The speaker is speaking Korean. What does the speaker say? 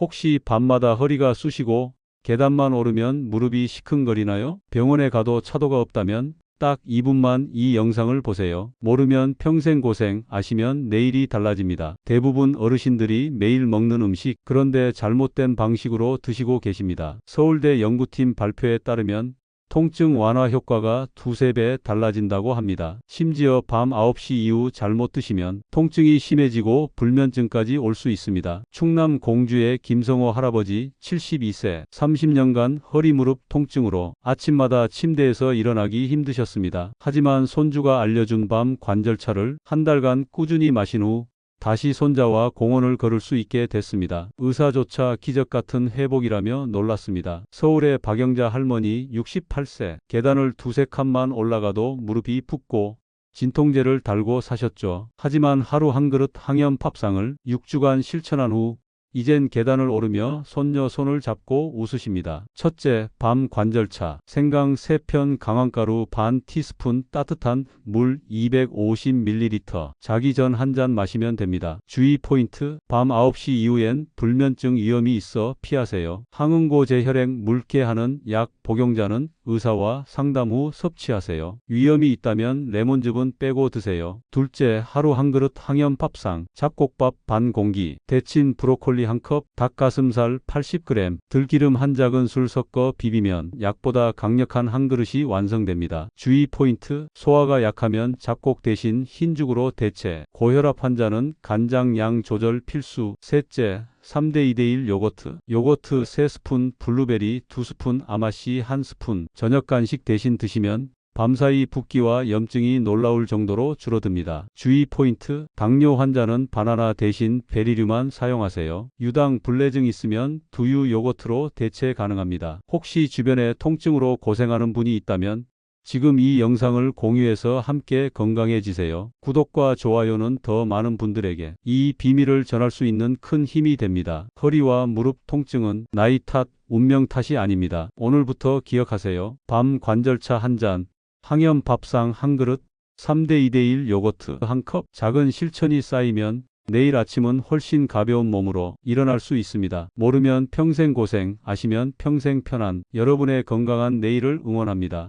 혹시 밤마다 허리가 쑤시고 계단만 오르면 무릎이 시큰거리나요? 병원에 가도 차도가 없다면 딱 2분만 이 영상을 보세요. 모르면 평생 고생, 아시면 내일이 달라집니다. 대부분 어르신들이 매일 먹는 음식, 그런데 잘못된 방식으로 드시고 계십니다. 서울대 연구팀 발표에 따르면 통증 완화 효과가 두세 배 달라진다고 합니다. 심지어 밤 9시 이후 잘못 드시면 통증이 심해지고 불면증까지 올 수 있습니다. 충남 공주의 김성호 할아버지 72세 30년간 허리 무릎 통증으로 아침마다 침대에서 일어나기 힘드셨습니다. 하지만 손주가 알려준 밤 관절차를 한 달간 꾸준히 마신 후 다시 손자와 공원을 걸을 수 있게 됐습니다. 의사조차 기적 같은 회복이라며 놀랐습니다. 서울의 박영자 할머니 68세 계단을 두세 칸만 올라가도 무릎이 붓고 진통제를 달고 사셨죠. 하지만 하루 한 그릇 항염 팝상을 6주간 실천한 후 이젠 계단을 오르며 손녀 손을 잡고 웃으십니다. 첫째, 밤 관절차. 생강 3편 강황가루 반 티스푼 따뜻한 물 250ml. 자기 전 한 잔 마시면 됩니다. 주의 포인트. 밤 9시 이후엔 불면증 위험이 있어 피하세요. 항응고 제혈행 물개하는 약 복용자는 의사와 상담 후 섭취하세요. 위험이 있다면 레몬즙은 빼고 드세요. 둘째, 하루 한 그릇 항염 밥상. 잡곡밥 반 공기. 데친 브로콜리 한 컵, 닭가슴살 80g, 들기름 한 작은술 섞어 비비면 약보다 강력한 한 그릇이 완성됩니다. 주의 포인트, 소화가 약하면 잡곡 대신 흰죽으로 대체. 고혈압 환자는 간장 양 조절 필수. 셋째, 3대 2대1 요거트. 요거트 3스푼, 블루베리 2스푼, 아마씨 1스푼. 저녁 간식 대신 드시면 밤사이 붓기와 염증이 놀라울 정도로 줄어듭니다. 주의 포인트, 당뇨 환자는 바나나 대신 베리류만 사용하세요. 유당 불내증 있으면 두유 요거트로 대체 가능합니다. 혹시 주변에 통증으로 고생하는 분이 있다면 지금 이 영상을 공유해서 함께 건강해지세요. 구독과 좋아요는 더 많은 분들에게 이 비밀을 전할 수 있는 큰 힘이 됩니다. 허리와 무릎 통증은 나이 탓, 운명 탓이 아닙니다. 오늘부터 기억하세요. 밤 관절차 한 잔, 항염 밥상 한 그릇, 3대 2대1 요거트 한 컵, 작은 실천이 쌓이면 내일 아침은 훨씬 가벼운 몸으로 일어날 수 있습니다. 모르면 평생 고생, 아시면 평생 편안. 여러분의 건강한 내일을 응원합니다.